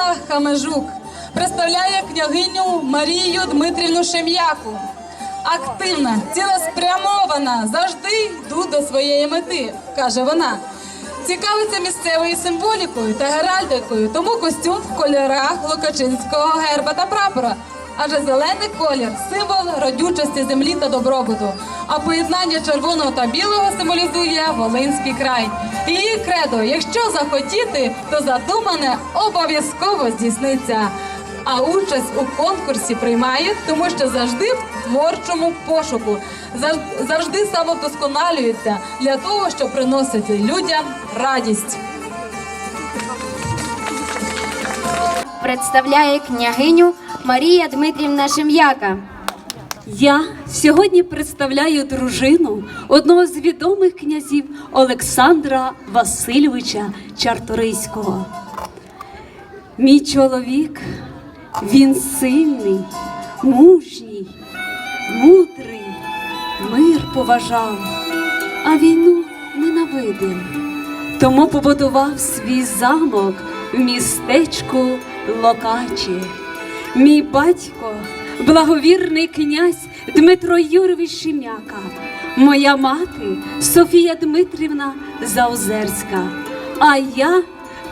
Світлана Хамежук представляє княгиню Марію Дмитрівну Шем'яку. Активна, цілеспрямована, завжди йду до своєї мети, каже вона. Цікавиться місцевою символікою та геральдикою, тому костюм в кольорах Лукачинського герба та прапора. Адже зелений колір символ родючості землі та добробуту. А поєднання червоного та білого символізує Волинський край. Її кредо, якщо захотіти, то задумане обов'язково здійсниться. А участь у конкурсі приймають, тому що завжди в творчому пошуку, зав- завжди самовдосконалюються для того, щоб приносити людям радість. Представляє княгиню Марія Дмитрівна Шем'яка. Я сьогодні представляю дружину одного з відомих князів Олександра Васильовича Чарторийського. Мій чоловік, він сильний, мужній, мудрий, мир поважав, а війну ненавидив. Тому побудував свій замок в містечку Локачі. Мій батько, благовірний князь Дмитро Юрович Шем'яка, моя мати Софія Дмитрівна Заозерська, а я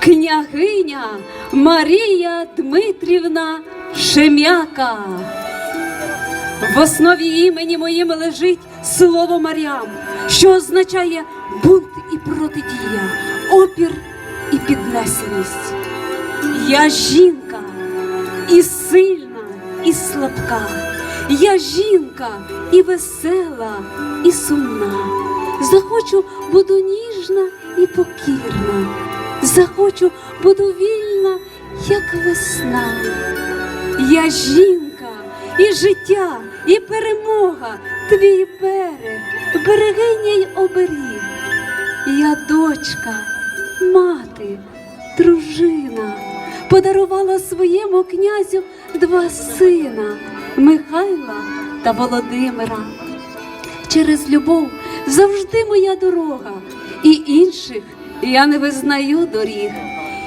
княгиня Марія Дмитрівна Шем'яка. В основі імені моїм лежить слово Маріам, що означає бунт і протидія, опір і піднесеність. Я жінка і сильна, і слабка. Я жінка і весела, і сумна. Захочу, буду ніжна і покірна. Захочу, буду вільна, як весна. Я жінка, і життя, і перемога, твій берег, берегиня й оберіг. Я дочка, мати, дружина, подарувала своєму князю два сина Михайла та Володимира. Через любов завжди моя дорога, і інших я не визнаю доріг.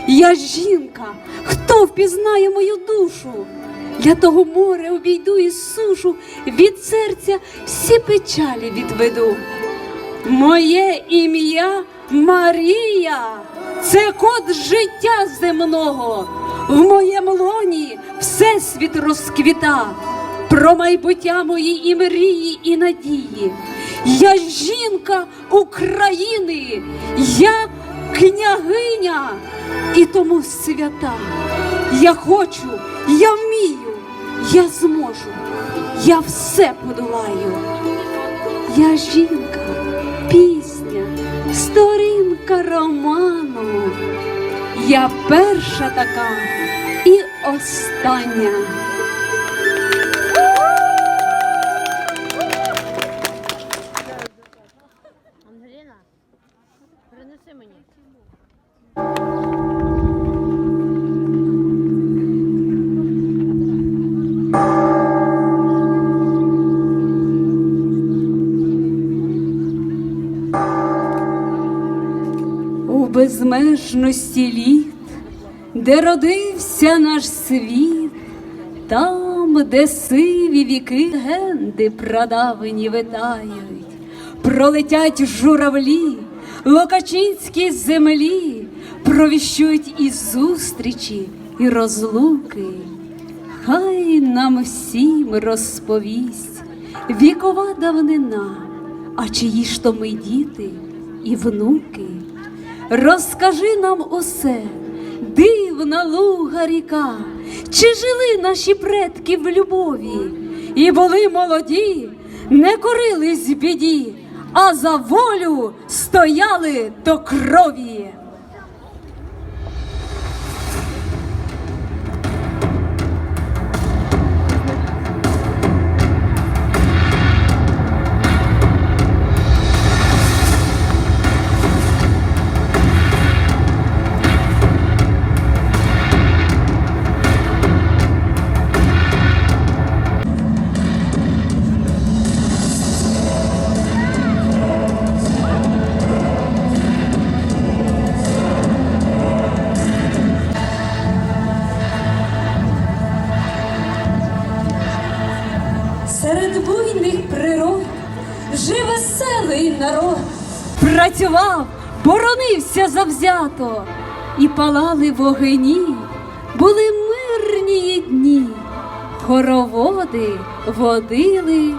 Я жінка, хто впізнає мою душу? Для того море обійду і сушу, від серця всі печалі відведу. Моє ім'я Марія, це код життя земного. В моєму лоні всесвіт розквіта, про майбуття мої і мрії, і надії. Я жінка України, я княгиня і тому свята. Я хочу, я вмію, я зможу, я все подолаю. Я жінка, пісня, сторінка роману. Я перша така і остання. Безмежності літ, де родився наш світ, там, де сиві віки легенди прадавні витають, пролетять журавлі, локачинські землі, провіщують і зустрічі, і розлуки. Хай нам всім розповість вікова давнина, а чиї ж то ми діти і внуки. Розкажи нам усе, дивна луга ріка, чи жили наші предки в любові, і були молоді, не корились біді, а за волю стояли до крові. Завзято, і палали вогені, були мирні дні, хороводи водили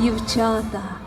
дівчата.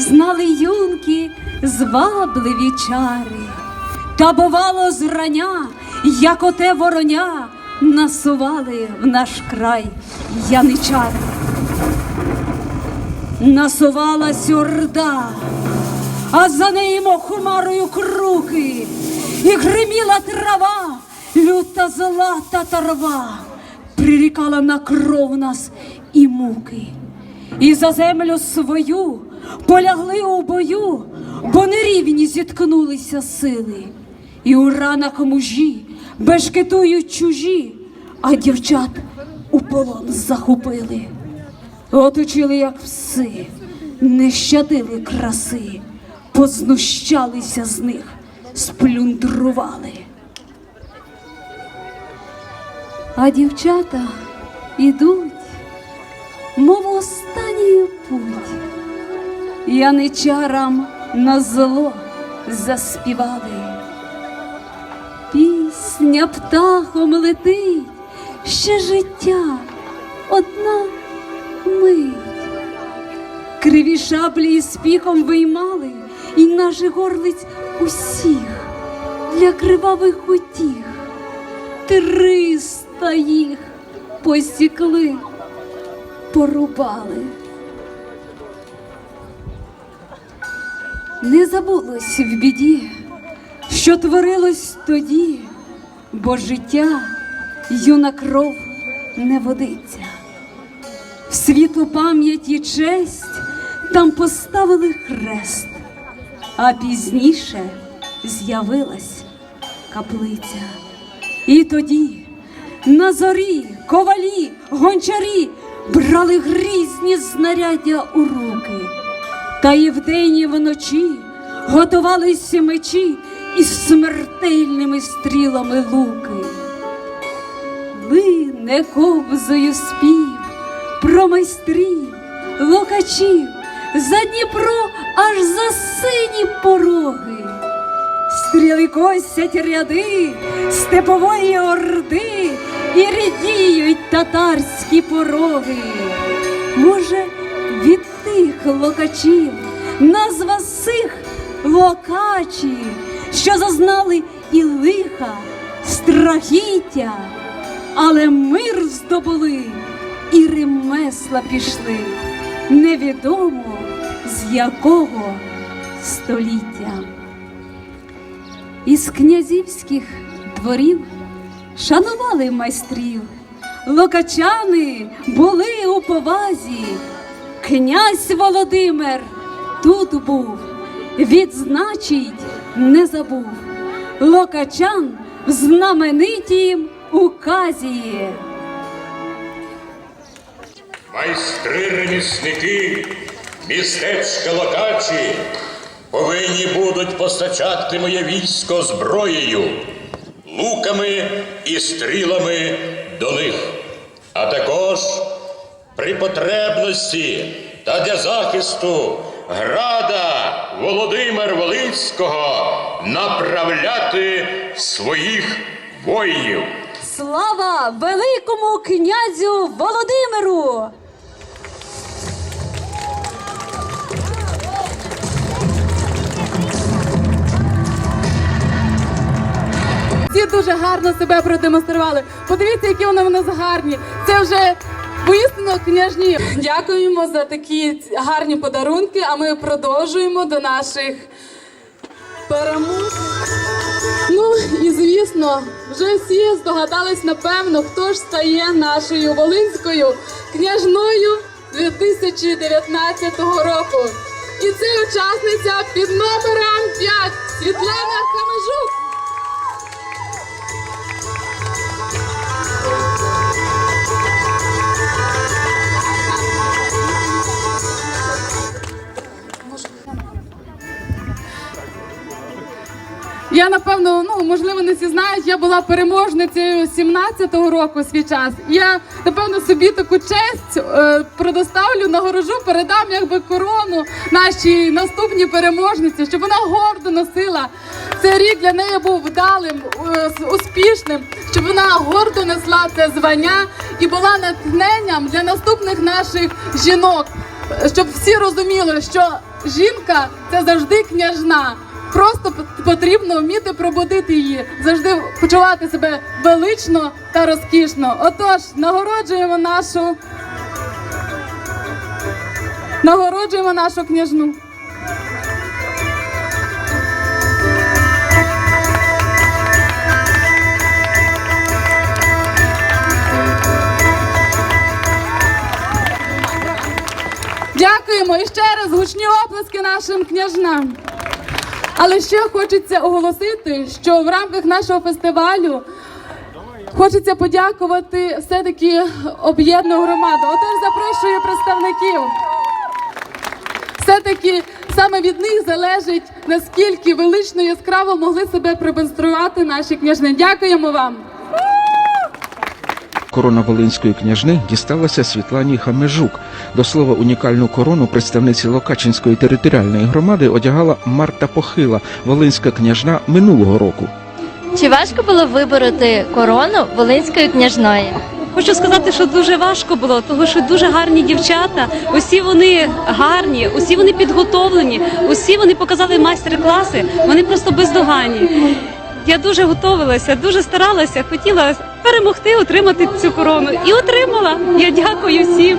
Знали юнки звабливі чари. Та бувало зрання, як оте вороня, насували в наш край яничари. Насувалась орда, а за нею хмарою круки, і гриміла трава, люта злата тарва, прирікала на кров нас і муки, і за землю свою полягли у бою, бо нерівні зіткнулися сили, і у ранах мужі бешкетують чужі, а дівчат у полон захопили. Оточили, як пси, не щадили краси, познущалися з них, сплюндрували. А дівчата ідуть, мов останній путь. Яничарам на зло заспівали. Пісня птахом летить, ще життя одна мить. Криві шаблі із піхом виймали, і наших горлиць усіх для кривавих утіх. Триста їх посікли, порубали. Не забулось в біді, що творилось тоді, бо життя юна кров не водиться. В світлу пам'ять і честь там поставили хрест, а пізніше з'явилась каплиця. І тоді на зорі ковалі, гончарі брали грізні знаряддя у руки, та і вдень, і вночі готувалися мечі із смертельними стрілами луки. Лине ковзою спів про майстрів, локачів, за Дніпро аж за сині пороги. Стріли косять ряди степової орди і рідіють татарські пороги. Може, від тих локачів назва сих локачі, що зазнали і лиха, страхіття, але мир здобули і ремесла пішли, невідомо з якого століття. Із князівських дворів шанували майстрів, локачани були у повазі. Князь Володимир тут був, відзначить не забув. Локачан в знаменитім указі. Майстри-ремісники, містечка локачі повинні будуть постачати моє військо зброєю, луками і стрілами до них, а також при потребності та для захисту града Володимир Волинського направляти своїх воїнів. Слава великому князю Володимиру! Всі дуже гарно себе продемонстрували. Подивіться, які вони в нас гарні. Це вже воістину княжні. Дякуємо за такі гарні подарунки. А ми продовжуємо до наших перемог. Ну і звісно, вже всі здогадались напевно, хто ж стає нашою волинською княжною 2019 року. І це учасниця під номером 5 Світлана Камежук. Я напевно, ну можливо, не всі знають. Я була переможницею 17-го року свій час. Я напевно собі таку честь е, предоставлю нагорожу, передам якби корону нашій наступній переможниці, щоб вона гордо носила. Цей рік для неї був вдалим, успішним, щоб вона гордо несла це звання і була натхненням для наступних наших жінок, щоб всі розуміли, що жінка це завжди княжна. Просто потрібно вміти пробудити її, завжди почувати себе велично та розкішно. Отож, нагороджуємо нашу нагороджуємо нашу княжну. Дякуємо і ще раз гучні оплески нашим княжнам. Але ще хочеться оголосити, що в рамках нашого фестивалю хочеться подякувати все-таки об'єднану громаду. Отож запрошую представників. Все-таки саме від них залежить, наскільки велично яскраво могли себе продемонструвати наші княжни. Дякуємо вам. Корона Волинської княжни дісталася Світлані Хамежук. До слова, унікальну корону представниці Локачинської територіальної громади одягала Марта Похила, Волинська княжна минулого року. Чи важко було вибороти корону Волинської княжної? Хочу сказати, що дуже важко було, тому що дуже гарні дівчата. Усі вони гарні, усі вони підготовлені, усі вони показали майстер-класи. Вони просто бездоганні. Я дуже готувалася, дуже старалася, хотіла перемогти, отримати цю корону і отримала. Я дякую всім.